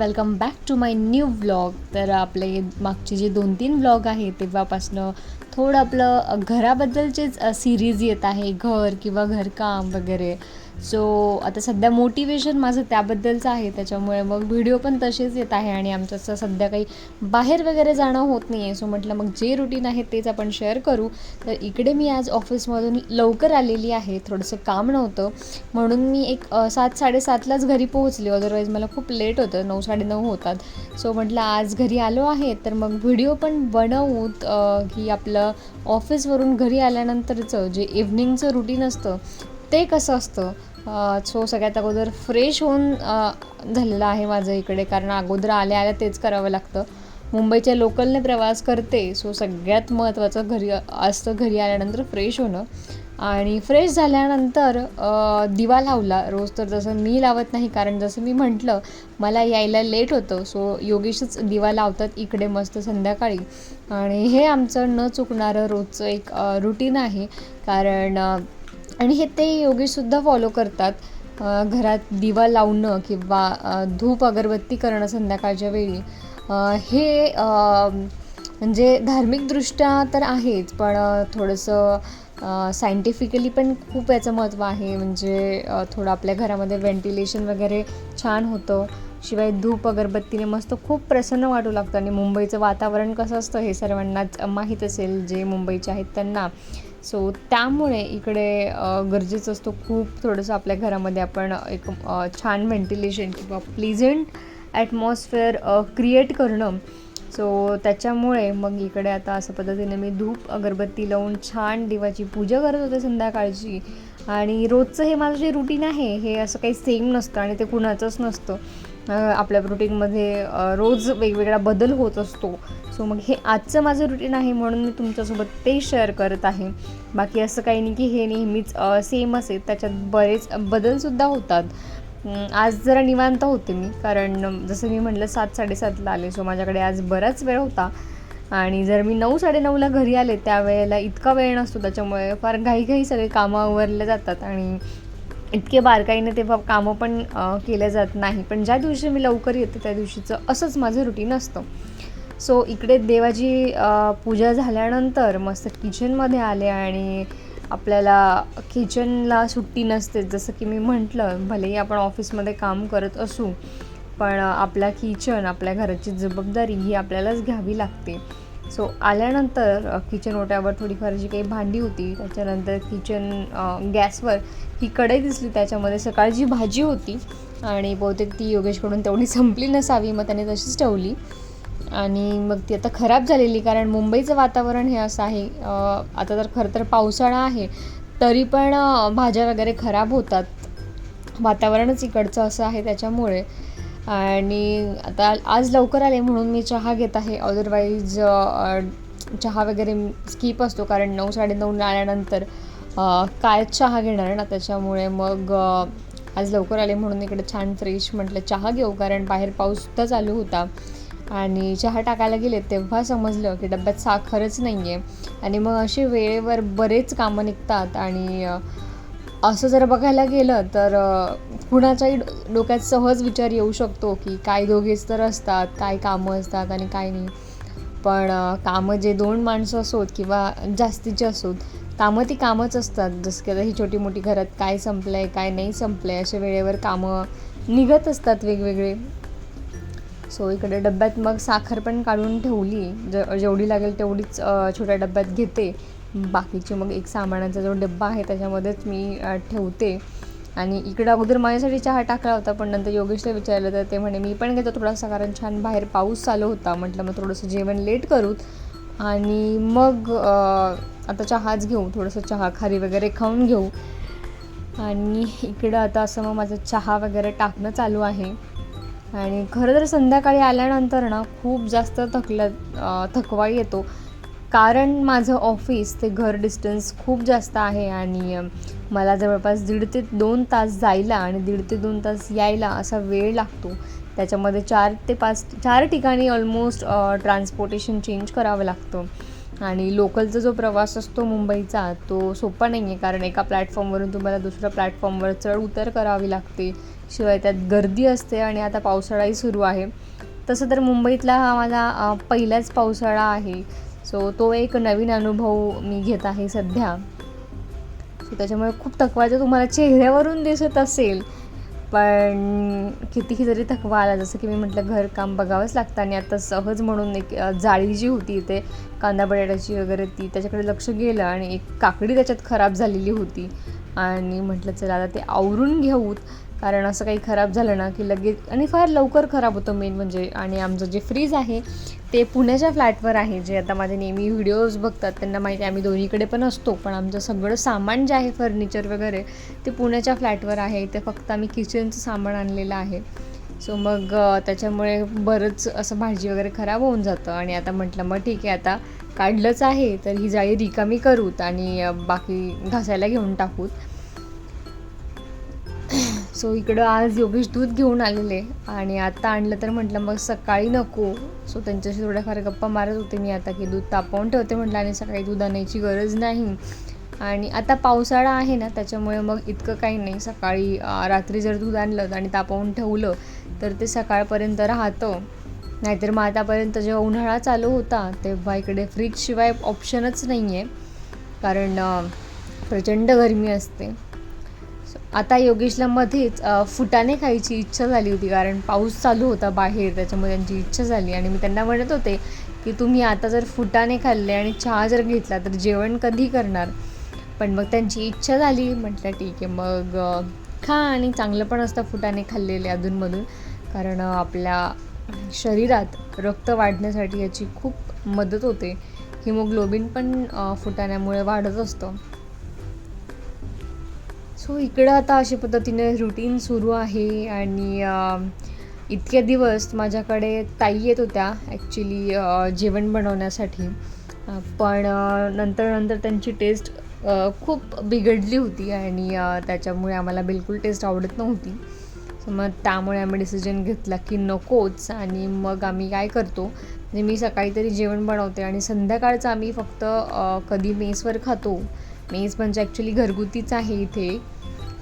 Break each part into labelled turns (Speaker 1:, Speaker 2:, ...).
Speaker 1: Welcome back to my new vlog तर आपले मागचे जे दोन तीन व्लॉग आहे तेव्हापासनं थोडं आपलं घराबद्दलचेच सिरीज येत आहे घर किंवा घरकाम वगैरे. सो आता सध्या मोटिवेशन माझं त्याबद्दलचं आहे. त्याच्यामुळे मग व्हिडिओ पण तसेच येत आहे आणि आमचं असं सध्या काही बाहेर वगैरे जाणं होत नाही आहे सो म्हटलं मग जे रुटीन आहे तेच आपण शेअर करू. तर इकडे मी आज ऑफिसमधून लवकर आलेली आहे. थोडंसं काम नव्हतं. म्हणून मी एक सात साडेसातलाच घरी पोहोचले. अदरवाईज मला खूप लेट होतं. नऊ साडेनऊ होतात. सो म्हटलं आज घरी आलो आहे. तर मग व्हिडिओ पण बनवूत. की आपलं ऑफिसवरून घरी आल्यानंतरचं जे इव्हनिंगचं रुटीन असतं ते कसं असतं? सो सगळ्यात अगोदर फ्रेश होऊन झालेलं आहे माझं इकडे कारण अगोदर आल्या आल्या तेच करावं लागतं. मुंबईच्या लोकलने प्रवास करते सो सगळ्यात महत्त्वाचं घरी असतं घरी आल्यानंतर फ्रेश होणं. आणि फ्रेश झाल्यानंतर दिवा लावला. रोज तर जसं मी लावत नाही कारण जसं मी म्हटलं मला यायला लेट होतं. सो योगेशच दिवा लावतात इकडे मस्त संध्याकाळी. आणि हे आमचं न चुकणारं रोजचं एक रुटीन आहे. कारण आणि हे ते योगीसुद्धा फॉलो करतात. घरात दिवा लावणं किंवा धूप अगरबत्ती करणं संध्याकाळच्या वेळी. हे म्हणजे धार्मिकदृष्ट्या तर आहेच पण थोडंसं सायंटिफिकली पण खूप याचं महत्त्व आहे. म्हणजे थोडं आपल्या घरामध्ये व्हेंटिलेशन वगैरे छान होतं. शिवाय धूप अगरबत्तीने मस्त खूप प्रसन्न वाटू लागतं. आणि मुंबईचं वातावरण कसं असतं हे सर्वांनाच माहीत असेल जे मुंबईचे आहेत त्यांना. सो त्यामुळे इकडे गरजेचं असतं खूप थोडंसं आपल्या घरामध्ये आपण एक छान व्हेंटिलेशन किंवा प्लिझंट ॲटमॉस्फिअर क्रिएट करणं. सो त्याच्यामुळे मग इकडे आता असं पद्धतीने मी धूप अगरबत्ती लावून छान देवाची पूजा करत होते संध्याकाळची. आणि रोजचं हे माझं जे रुटीन आहे हे असं काही सेम नसतं आणि ते कुणाचंच नसतं. आपल्या रुटीनमध्ये रोज वेगवेगळा बदल होत असतो. सो मग हे आजचं माझं रुटीन आहे म्हणून मी तुमच्यासोबत ते शेअर करत आहे. बाकी असं काही नाही की हे नेहमीच सेम असेल. त्याच्यात बरेच बदलसुद्धा होतात. आज जरा निवांत होते मी. कारण जसं मी म्हटलं सात साडेसातला आले. सो माझ्याकडे आज बराच वेळ होता. आणि जर मी नऊ साडेनऊला घरी आले त्यावेळेला इतका वेळ नसतो. त्याच्यामुळे फार घाईघाई सगळे कामं आवरले जातात. आणि इतके बारकाईने तेव्हा कामं पण केलं जात नाही. पण ज्या दिवशी मी लवकर येते त्या दिवशीचं असंच माझं रुटीन असतं. सो इकडे देवाची पूजा झाल्यानंतर मस्त किचनमध्ये आले आणि आपल्याला किचनला सुट्टी नसते. जसं की मी म्हटलं भलेही आपण ऑफिसमध्ये काम करत असू पण आपला किचन आपल्या घराची जबाबदारी ही आपल्यालाच घ्यावी लागते. सो आल्यानंतर किचन ओट्यावर थोडीफार जी काही भांडी होती त्याच्यानंतर किचन गॅसवर ही कढई दिसली. त्याच्यामध्ये सकाळची भाजी होती आणि बहुतेक ती योगेशकडून तेवढी संपली नसावी मग त्याने तशीच ठेवली. आणि मग ती आता खराब झालेली कारण मुंबईचं वातावरण हे असं आहे आता तर खरं तर पावसाळा आहे तरी पण भाज्या वगैरे खराब होतात. वातावरणच इकडचं असं आहे त्याच्यामुळे. आणि आता आज लवकर आले म्हणून मी चहा घेत आहे. अदरवाईज चहा वगैरे स्किप असतो कारण नऊ साडेनऊला आल्यानंतर काय चहा घेणार ना त्याच्यामुळे मग आज लवकर आले म्हणून इकडे छान फ्रेश म्हटलं चहा घेऊ कारण बाहेर पाऊससुद्धा चालू होता. आणि चहा टाकायला गेले तेव्हा समजलं की डब्यात साखरच नाही आहे आणि मग असे वेळेवर बरेच कामं निघतात आणि असं जर बघायला गेलं तर कुणाच्याही डो- डोक्यात सहज विचार येऊ शकतो की काय दोघेच तर असतात काय कामं असतात आणि काय नाही. पण कामं जे दोन माणसं असोत किंवा जास्तीचे असोत कामं ती कामच असतात. जसं की आता ही छोटी मोठी घरात काय संपलं आहे काय नाही संपलं आहे अशा वेळेवर कामं निघत असतात वेगवेगळे. सो इकडे डब्यात मग साखर पण काढून ठेवली. ज जेवढी लागेल तेवढीच छोट्या डब्यात घेते. बाकीचे मग एक सामानाचा जो डब्बा आहे त्याच्यामध्येच मी ठेवते. आणि इकडं अगोदर माझ्यासाठी चहा टाकला होता पण नंतर योगेशला विचारलं तर ते म्हणे मी पण घेतो थोडासा कारण छान बाहेर पाऊस चालू होता. म्हटलं मग थोडंसं जेवण लेट करू. आणि मग आता चहाच घेऊ थोडंसं चहा खारी वगैरे खाऊन घेऊ. आणि इकडं आता असं मग माझं चहा वगैरे टाकणं चालू आहे. आणि खरं तर संध्याकाळी आल्यानंतर ना खूप जास्त थकल्या थकवा येतो. कारण माझं ऑफिस ते घर डिस्टन्स खूप जास्त आहे आणि मला जवळपास दीड ते दोन तास जायला आणि दीड ते दोन तास यायला असा वेळ लागतो. त्याच्यामध्ये चार ते पाच चार ठिकाणी ऑलमोस्ट ट्रान्सपोर्टेशन चेंज करावं लागतं. आणि लोकलचा जो प्रवास असतो मुंबईचा तो सोपा नाही आहे कारण एका प्लॅटफॉर्मवरून तुम्हाला दुसऱ्या प्लॅटफॉर्मवर चढ उतर करावी लागते. शिवाय त्यात गर्दी असते आणि आता पावसाळाही सुरू आहे. तसं तर मुंबईतला हा माझा पहिलाच पावसाळा आहे. सो तो एक नवीन अनुभव मी घेत आहे सध्या. सो त्याच्यामुळे खूप थकवा जो तुम्हाला चेहऱ्यावरून दिसत असेल पण कितीही जरी थकवा आला जसं की मी म्हटलं घरकाम बघावंच लागतं आणि आता सहज म्हणून एक जाळी जी होती इथे कांदा बटाट्याची वगैरे ती त्याच्याकडे लक्ष गेलं आणि एक काकडी त्याच्यात खराब झालेली होती. आणि म्हटलं चला आता ते आवरून घेऊत कारण असं काही खराब झालं ना की लगेच आणि फार लवकर खराब होतं मेन म्हणजे आणि आमचं जे फ्रीज आहे ते पुण्याच्या फ्लॅटवर आहे जे आता माझे नेहमी व्हिडिओज बघतात त्यांना माहिती आहे आम्ही दोन्हीकडे पण असतो पण आमचं सगळं सामान जे आहे फर्निचर वगैरे ते पुण्याच्या फ्लॅटवर आहे. ते फक्त आम्ही किचनचं सामान आणलेलं आहे. सो मग त्याच्यामुळे बरंच असं भाजी वगैरे खराब होऊन जातं. आणि आता म्हटलं मग ठीक आहे आता काढलंच आहे तर ही जाळी रिकामी करूत आणि बाकी घासायला घेऊन टाकूत. सो इकडं आज योगेश दूध घेऊन आलेले आणि आता आणलं तर म्हटलं मग सकाळी नको. सो त्यांच्याशी थोड्याफार गप्पा मारत होते मी आता की दूध तापवून ठेवते म्हटलं आणि सकाळी दूध आणायची गरज नाही. आणि आता पावसाळा आहे ना त्याच्यामुळे मग इतकं काही नाही. सकाळी रात्री जर दूध आणलं आणि तापवून ठेवलं तर ते सकाळपर्यंत राहतं. नाहीतर मग आतापर्यंत जेव्हा उन्हाळा चालू होता तेव्हा इकडे फ्रीजशिवाय ऑप्शनच नाही आहे कारण प्रचंड गरमी असते. आता योगेशला मध्येच फुटाणे खायची इच्छा झाली होती कारण पाऊस चालू होता बाहेर त्याच्यामुळे त्यांची इच्छा झाली. आणि मी त्यांना म्हणत होते की तुम्ही आता जर फुटाणे खाल्ले आणि चहा जर घेतला तर जेवण कधी करणार? पण मग त्यांची इच्छा झाली. म्हटलं ठीक आहे मग खा आणि चांगलं पण असतं फुटाणे खाल्लेले अधूनमधून कारण आपल्या शरीरात रक्त वाढण्यासाठी याची खूप मदत होते. हिमोग्लोबिन पण फुटाण्यामुळे वाढत असतं. सो इकडं आता अशा पद्धतीने रुटीन सुरू आहे आणि इतके दिवस माझ्याकडे ताई येत होत्या ॲक्च्युली जेवण बनवण्यासाठी. पण नंतर नंतर त्यांची टेस्ट खूप बिघडली होती आणि त्याच्यामुळे आम्हाला बिलकुल टेस्ट आवडत नव्हती. सो मग त्यामुळे आम्ही डिसिजन घेतला की नकोच आणि मग आम्ही काय करतो म्हणजे मी सकाळी तरी जेवण बनवते आणि संध्याकाळचं आम्ही फक्त कधी मेसवर खातो मेस म्हणजे ॲक्च्युली घरगुतीच आहे इथे.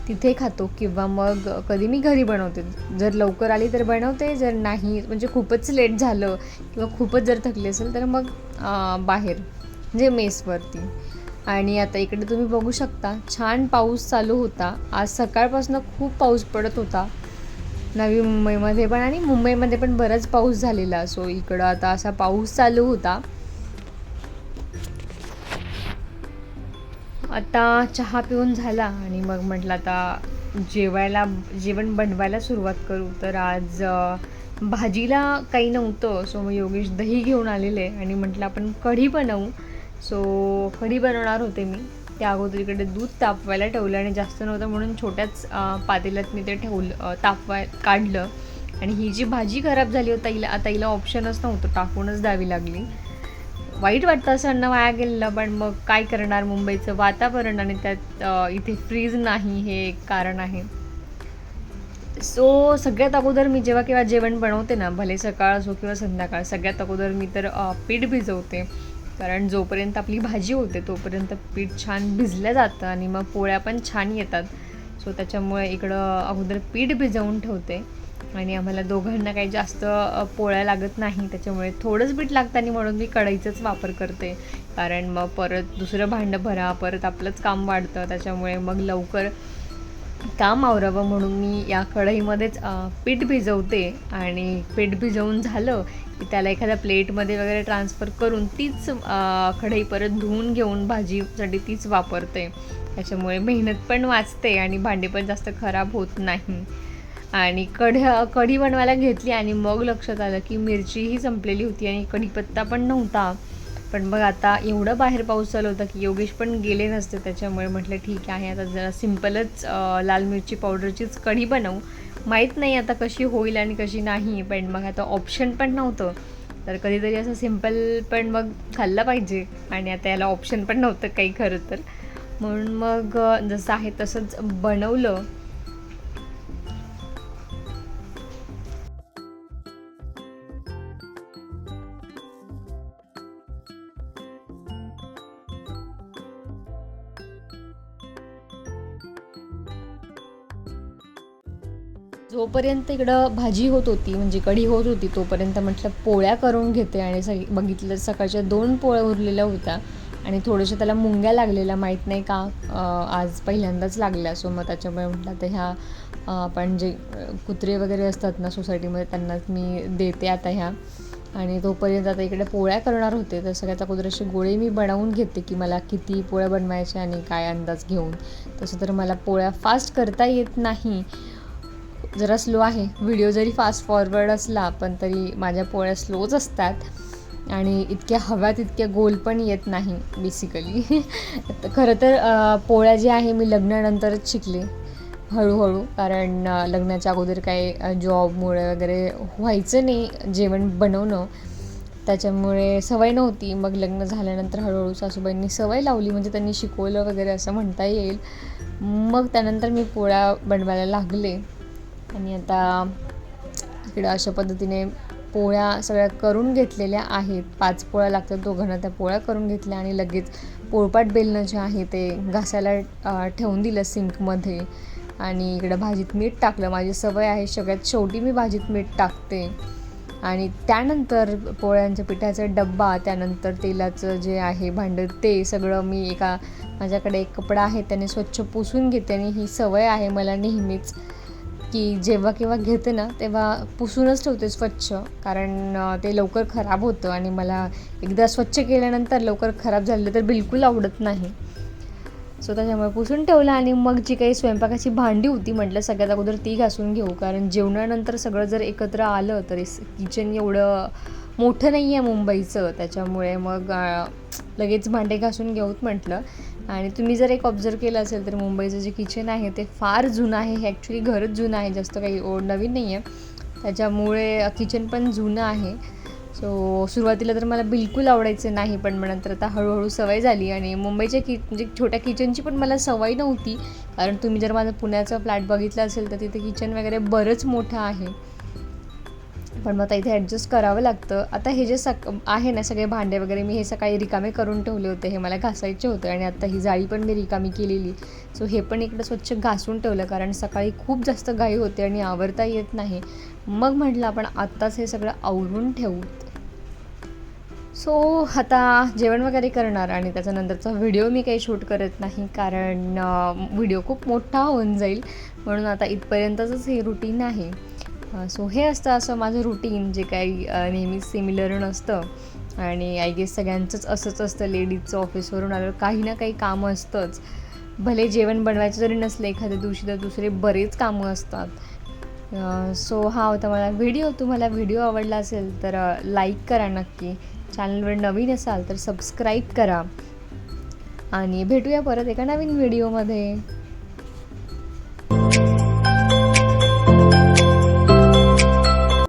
Speaker 1: तिथे खातो किंवा मग कधी मी घरी बनवते. जर लवकर आली तर बनवते जर नाही म्हणजे खूपच लेट झालं किंवा खूपच जर थकली असेल तर मग बाहेर म्हणजे मेसवरती. आणि आता इकडे तुम्ही बघू शकता छान पाऊस चालू होता. आज सकाळपासून खूप पाऊस पडत होता. नवी मुंबईमध्ये पण आणि मुंबईमध्ये पण बराच पाऊस झालेला. सो इकडं आता असा पाऊस चालू होता. आता चहा पिऊन झाला आणि मग म्हटलं आता जेवायला जेवण बनवायला सुरुवात करू. तर आज भाजीला काही नव्हतं सो मग योगेश दही घेऊन आलेले आणि म्हटलं आपण कढी बनवू. सो कढी बनवणार होते मी. त्या अगोदर इकडे दूध तापवायला ठेवलं आणि जास्त नव्हतं म्हणून छोट्याच पातेल्यात मी ते ठेवलं तापवाय काढलं. आणि ही जी भाजी खराब झाली होती हिला आता हिला ऑप्शनच नव्हतं टाकूनच द्यावी लागली. वाईट वाटतं असं अन्न वाया गेलेलं पण मग काय करणार मुंबईचं वातावरण आणि त्यात इथे फ्रीज नाही हे एक कारण आहे. सो सगळ्यात अगोदर मी जेव्हा केव्हा जेवण बनवते ना भले सकाळ असो किंवा संध्याकाळ सगळ्यात अगोदर मी तर पीठ भिजवते. कारण जोपर्यंत आपली भाजी होते तोपर्यंत पीठ छान भिजलं जातं आणि मग पोळ्या पण छान येतात. सो त्याच्यामुळे इकडं अगोदर पीठ भिजवून ठेवते. आणि आम्हाला दोघांना काही जास्त पोळ्या लागत नाही. त्याच्यामुळे थोडंच पीठ लागतं आणि म्हणून मी कढईचाच वापर करते. कारण मग परत दुसरं भांडं भरा परत आपलंच काम वाढतं. त्याच्यामुळे मग लवकर काम आवरावं म्हणून मी या कढईमध्येच पीठ भिजवते. आणि पीठ भिजवून झालं की त्याला एखाद्या प्लेटमध्ये वगैरे ट्रान्सफर करून तीच कढई परत धुवून घेऊन भाजीसाठी तीच वापरते. त्याच्यामुळे मेहनत पण वाचते आणि भांडी पण जास्त खराब होत नाही. आणि कढ कढी बनवायला घेतली आणि मग लक्षात आलं की मिरचीही संपलेली होती आणि कढीपत्ता पण नव्हता. पण मग आता एवढं बाहेर पाऊस चालू होता की योगेश पण गेले नसते त्याच्यामुळे म्हटलं ठीक आहे आता जरा सिम्पलच लाल मिरची पावडरचीच कढी बनवू. माहीत नाही आता कशी होईल आणि कशी नाही पण मग आता ऑप्शन पण नव्हतं. तर कधीतरी असं सिंपल पण मग खाल्लं पाहिजे आणि आता याला ऑप्शन पण नव्हतं काही खरं तर. म्हणून मग जसं आहे तसंच बनवलं. जोपर्यंत इकडं भाजी होत होती म्हणजे कढी होत होती तोपर्यंत म्हटलं पोळ्या करून घेते आणि सगळी बघितलं सकाळच्या दोन पोळ्या उरलेल्या होत्या आणि थोड्याशा त्याला मुंग्या लागलेल्या माहीत नाही का आज पहिल्यांदाच लागल्या. सो मग त्याच्यामुळे म्हटलं तर ह्या आपण जे कुत्रे वगैरे असतात ना सोसायटीमध्ये त्यांनाच मी देते आता ह्या. आणि तोपर्यंत आता इकडे पोळ्या करणार होते. तर सगळ्याचा कुत्र्याचे गोळे मी बनवून घेते की मला किती पोळ्या बनवायच्या आणि काय अंदाज घेऊन. तसं तर मला पोळ्या फास्ट करता येत नाही. जरा स्लो आहे. व्हिडिओ जरी फास्ट फॉरवर्ड असला पण तरी माझ्या पोळ्या स्लोच असतात. आणि इतक्या हव्यात इतक्या गोल पण येत नाही बेसिकली तर खरं तर पोळ्या जे आहे मी लग्नानंतरच शिकले. हळूहळू. कारण लग्नाच्या अगोदर काही जॉबमुळे वगैरे व्हायचं नाही जेवण बनवणं. त्याच्यामुळे सवय नव्हती. मग लग्न झाल्यानंतर हळूहळू सासूबाईंनी सवय लावली. म्हणजे त्यांनी शिकवलं वगैरे असं म्हणता येईल. मग त्यानंतर मी पोळ्या बनवायला लागले. आणि आता इकडं अशा पद्धतीने पोळ्या सगळ्या करून घेतलेल्या आहेत. पाच पोळ्या लागतात दोघांना त्या पोळ्या करून घेतल्या आणि लगेच पोळपाट बेलणं जे आहे ते घासायला ठेवून दिलं सिंकमध्ये. आणि इकडं भाजीत मीठ टाकलं. माझी सवय आहे सगळ्यात शेवटी मी भाजीत मीठ टाकते. आणि त्यानंतर पोळ्यांच्या पिठाचा डब्बा त्यानंतर तेलाचं जे आहे भांडं ते सगळं मी एका माझ्याकडे एक कपडा आहे त्याने स्वच्छ पुसून घेते आणि ही सवय आहे मला नेहमीच. की जेव्हा केव्हा घेते ना तेव्हा पुसूनच ठेवते स्वच्छ. कारण ते लवकर खराब होतं आणि मला एकदा स्वच्छ केल्यानंतर लवकर खराब झालं तर बिलकुल आवडत नाही. सो त्याच्यामुळे पुसून ठेवलं आणि मग जी काही स्वयंपाकाची भांडी होती म्हटलं सगळ्यात अगोदर ती घासून घेऊ. कारण जेवणानंतर सगळं जर एकत्र आलं तरी किचन एवढं मोठं नाही आहे मुंबईचं. त्याच्यामुळे मग लगेच भांडे घासून घेऊत म्हटलं. आणि तुम्ही जर एक ऑब्झर्व केलं असेल तर मुंबईचं जे किचन आहे ते फार जुनं आहे. हे ॲक्च्युली घरच जुनं आहे जास्त काही ओ नवीन नाही आहे त्याच्यामुळे किचन पण जुनं आहे. सो सुरुवातीला तर मला बिलकुल आवडायचं नाही पण मग नंतर आता हळूहळू सवय झाली. आणि मुंबईच्या कि म्हणजे छोट्या किचनची पण मला सवय नव्हती. कारण तुम्ही जर माझं पुण्याचा फ्लॅट बघितला असेल तर तिथे किचन वगैरे बरंच मोठं आहे. पण मग आता इथे ॲडजस्ट करावं लागतं. आता हे जे सक आहे ना सगळे भांडे वगैरे मी हे सकाळी रिकामे करून ठेवले होते. हे मला घासायचे होते आणि आता ही जाळी पण मी रिकामी केलेली. सो हे पण इकडं स्वच्छ घासून ठेवलं कारण सकाळी खूप जास्त घाई होते आणि आवरता येत नाही. मग म्हटलं आपण आत्ताच हे सगळं आवरून ठेवू. सो आता जेवण वगैरे करणार आणि त्याच्यानंतरचा व्हिडिओ मी काही शूट करत नाही कारण व्हिडिओ खूप मोठा होऊन जाईल. म्हणून आता इथपर्यंतच हे रुटीन आहे. सो हे असतं असं माझं रुटीन जे काही नेहमीच नेहमी सिमिलर नसतं. आणि आय गेस सगळ्यांचंच असंच असतं. लेडीजचं ऑफिसवरून आल्यावर काही ना काही कामं असतंच. भले जेवण बनवायचं जरी नसलं एखाद्या दिवशी तर दुसरे बरेच कामं असतात. सो हा होता मला व्हिडिओ तुम्हाला व्हिडिओ आवडला असेल तर लाईक करा नक्की. चॅनलवर नवीन असाल तर सबस्क्राईब करा. आणि भेटूया परत एका नवीन व्हिडिओमध्ये